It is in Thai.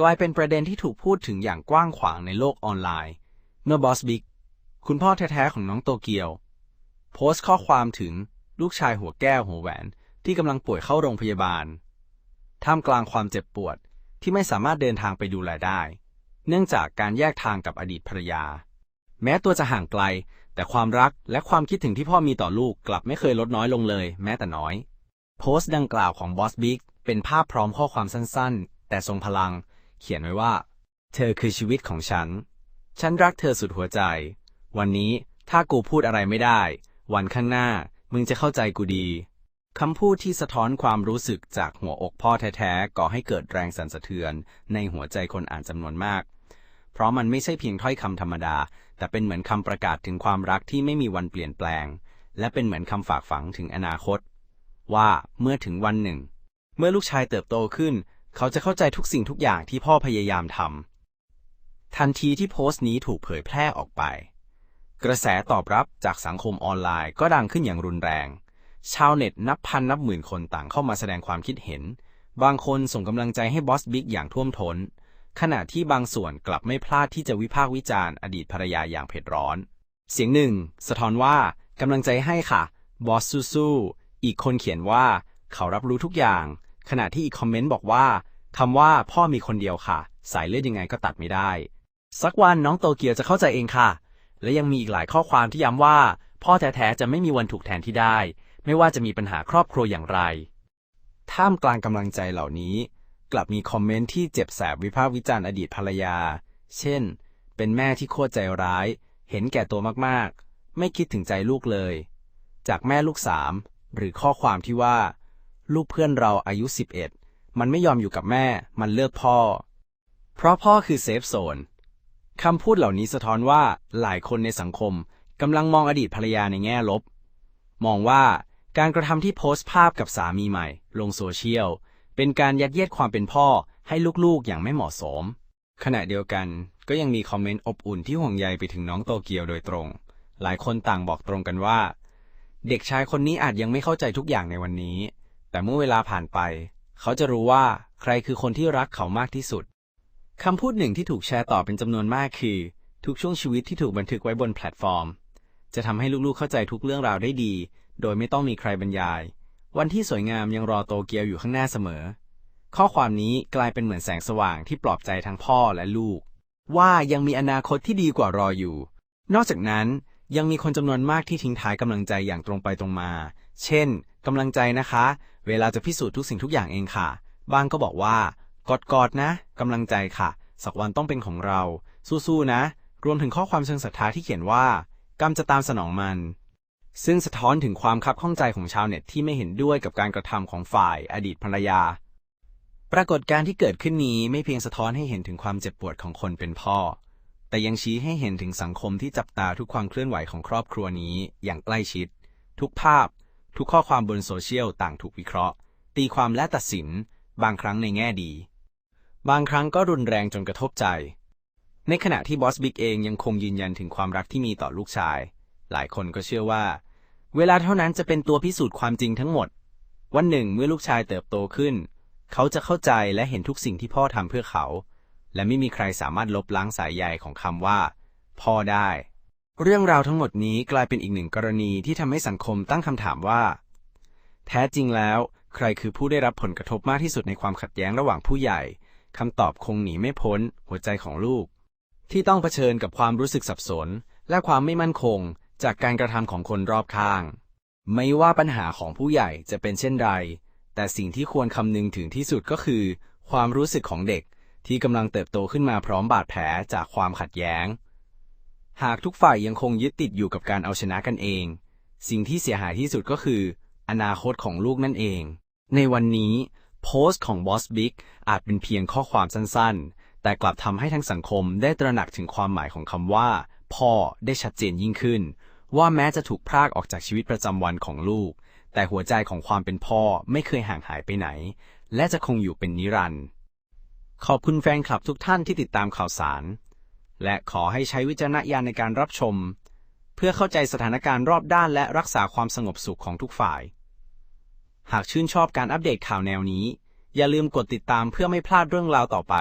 กลายเป็นประเด็นที่ถูกพูดถึงอย่างกว้างขวางในโลกออนไลน์ เมื่อบอสบิ๊กคุณพ่อแท้ๆของน้องโตเกียว โพสต์ข้อความถึงลูกชายหัวแก้วหัวแหวนที่กำลังป่วยเข้าโรงพยาบาล ท่ามกลางความเจ็บปวดที่ไม่สามารถเดินทางไปดูแลได้ เนื่องจากการแยกทางกับอดีตภรรยา แม้ตัวจะห่างไกล แต่ความรักและความคิดถึงที่พ่อมีต่อลูกกลับไม่เคยลดน้อยลงเลย แม้แต่น้อย โพสต์ดังกล่าวของบอสบิ๊กเป็นภาพพร้อมข้อความสั้นๆ แต่ทรงพลัง เขียนไว้ว่า เธอคือชีวิตของฉัน ฉันรักเธอสุดหัวใจ วันนี้ถ้ากูพูดอะไรไม่ได้ วันข้างหน้ามึงจะเข้าใจกูดีคำพูดที่สะท้อนความรู้สึกจากหัวอกพ่อแท้ๆก่อให้เกิดแรงสั่นสะเทือน ในหัวใจคนอ่านจำนวนมาก เพราะมันไม่ใช่เพียงถ้อยคำธรรมดา แต่เป็นเหมือนคำประกาศถึงความรักที่ไม่มีวันเปลี่ยนแปลง และเป็นเหมือนคำฝากฝังถึงอนาคต ว่าเมื่อถึงวันหนึ่ง เมื่อลูกชายเติบโตขึ้น เขาจะเข้าใจทุกสิ่งทุกอย่างที่พ่อพยายามทำ ทันทีที่โพสต์นี้ถูกเผยแพร่ออกไป กระแสตอบรับจากสังคมออนไลน์ก็ดังขึ้นอย่างรุนแรง ชาวเน็ตนับพันนับหมื่นคนต่างเข้ามาแสดงความคิดเห็น บางคนส่งกำลังใจให้บอสบิ๊กอย่างท่วมทน้น ขณะที่บางส่วนกลับไม่พลาดที่จะวิพากษ์วิจารณ์อดีตภรรยาอย่างเผ็ดร้อน เสียงหนึ่ง สะท้อนว่ากำลังใจให้ค่ะ บอสสู้ๆอีกคนเขียนว่าเขารับรู้ทุกอย่าง ขณะที่อีกคอมเมนต์บอกว่าคำว่าพ่อมีคนเดียวค่ะ สายเลือดยังไงก็ตัดไม่ได้ สักวันน้องโตเกียวจะเข้าใจเองค่ะ และยังมีอีกหลายข้อความที่ย้ำว่า พ่อแท้ๆจะไม่มีวันถูกแทนที่ได้ ไม่ว่าจะมีปัญหาครอบครัวอย่างไร ท่ามกลางกำลังใจเหล่านี้ กลับมีคอมเมนต์ที่เจ็บแสบวิพากษ์วิจารณ์อดีตภรรยา เช่น เป็นแม่ที่โคตรใจร้าย เห็นแก่ตัวมากๆ ไม่คิดถึงใจลูกเลย จากแม่ลูกสามหรือข้อความที่ว่า ลูกเพื่อนเราอายุ 11 มันไม่ยอมอยู่กับแม่ มันเลือกพ่อ เพราะพ่อคือเซฟโซนคำพูดเหล่านี้สะท้อนว่าหลายคนในสังคมกำลังมองอดีตภรรยาในแง่ลบ มองว่าการกระทำที่โพสต์ภาพกับสามีใหม่ ลงโซเชียล เป็นการยัดเยียดความเป็นพ่อให้ลูกๆอย่างไม่เหมาะสม ขณะเดียวกันก็ยังมีคอมเมนต์อบอุ่นที่ห่วงใยไปถึงน้องโตเกียวโดยตรง หลายคนต่างบอกตรงกันว่า เด็กชายคนนี้อาจยังไม่เข้าใจทุกอย่างในวันนี้ แต่เมื่อเวลาผ่านไป เขาจะรู้ว่าใครคือคนที่รักเขามากที่สุดคำพูดหนึ่งที่ถูกแชร์ต่อเป็นจำนวนมากคือ ทุกช่วงชีวิตที่ถูกบันทึกไว้บนแพลตฟอร์ม จะทำให้ลูกๆเข้าใจทุกเรื่องราวได้ดี โดยไม่ต้องมีใครบรรยาย วันที่สวยงามยังรอโตเกียวอยู่ข้างหน้าเสมอ ข้อความนี้กลายเป็นเหมือนแสงสว่างที่ปลอบใจทั้งพ่อและลูก ว่ายังมีอนาคตที่ดีกว่ารออยู่ นอกจากนั้นยังมีคนจำนวนมากที่ทิ้งท้ายกำลังใจอย่างตรงไปตรงมา เช่น กำลังใจนะคะ เวลาจะพิสูจน์ทุกสิ่งทุกอย่างเองค่ะบางก็บอกว่ากอดกอดๆนะกำลังใจค่ะ สักวันต้องเป็นของเรา สู้ๆนะ รวมถึงข้อความเชิงศรัทธาที่เขียนว่า กรรมจะตามสนองมัน ซึ่งสะท้อนถึงความคับข้องใจของชาวเน็ตที่ไม่เห็นด้วยกับการกระทำของฝ่ายอดีตภรรยา ปรากฏการณ์ที่เกิดขึ้นนี้ไม่เพียงสะท้อนให้เห็นถึงความเจ็บปวดของคนเป็นพ่อ แต่ยังชี้ให้เห็นถึงสังคมที่จับตาทุกความเคลื่อนไหวของครอบครัวนี้อย่างใกล้ชิด ทุกภาพ ทุกข้อความบนโซเชียลต่างถูกวิเคราะห์ ตีความและตัดสิน บางครั้งในแง่ดี บางครั้งก็รุนแรงจนกระทบใจ ในขณะที่บอสบิ๊กเองยังคงยืนยันถึงความรักที่มีต่อลูกชาย หลายคนก็เชื่อว่า เวลาเท่านั้นจะเป็นตัวพิสูจน์ความจริงทั้งหมด วันหนึ่งเมื่อลูกชายเติบโตขึ้น เขาจะเข้าใจและเห็นทุกสิ่งที่พ่อทำเพื่อเขา และไม่มีใครสามารถลบล้างสายใยของคำว่า พ่อได้ เรื่องราวทั้งหมดนี้กลายเป็นอีกหนึ่งกรณีที่ทำให้สังคมตั้งคำถามว่า แท้จริงแล้ว ใครคือผู้ได้รับผลกระทบมากที่สุดในความขัดแย้งระหว่างผู้ใหญ่คำตอบคงหนีไม่พ้น หัวใจของลูก ที่ต้องเผชิญกับความรู้สึกสับสน และความไม่มั่นคง จากการกระทำของคนรอบข้าง ไม่ว่าปัญหาของผู้ใหญ่จะเป็นเช่นไรแต่สิ่งที่ควรคำนึงถึงที่สุดก็คือ ความรู้สึกของเด็กที่กำลังเติบโตขึ้นมาพร้อมบาดแผลจากความขัดแย้ง หากทุกฝ่ายยังคงยึดติดอยู่กับการเอาชนะกันเอง สิ่งที่เสียหายที่สุดก็คือ อนาคตของลูกนั่นเอง ในวันนี้โพสต์ของบอสบิ๊กอาจเป็นเพียงข้อความสั้นๆ แต่กลับทำให้ทั้งสังคมได้ตระหนักถึงความหมายของคำว่า พ่อได้ชัดเจนยิ่งขึ้น ว่าแม้จะถูกพรากออกจากชีวิตประจำวันของลูก แต่หัวใจของความเป็นพ่อไม่เคยห่างหายไปไหน และจะคงอยู่เป็นนิรันดร์ขอบคุณแฟนคลับทุกท่านที่ติดตามข่าวสาร และขอให้ใช้วิจารณญาณในการรับชม เพื่อเข้าใจสถานการณ์รอบด้านและรักษาความสงบสุขของทุกฝ่าย หากชื่นชอบการอัปเดตข่าวแนวนี้ อย่าลืมกดติดตามเพื่อไม่พลาดเรื่องราวต่อไป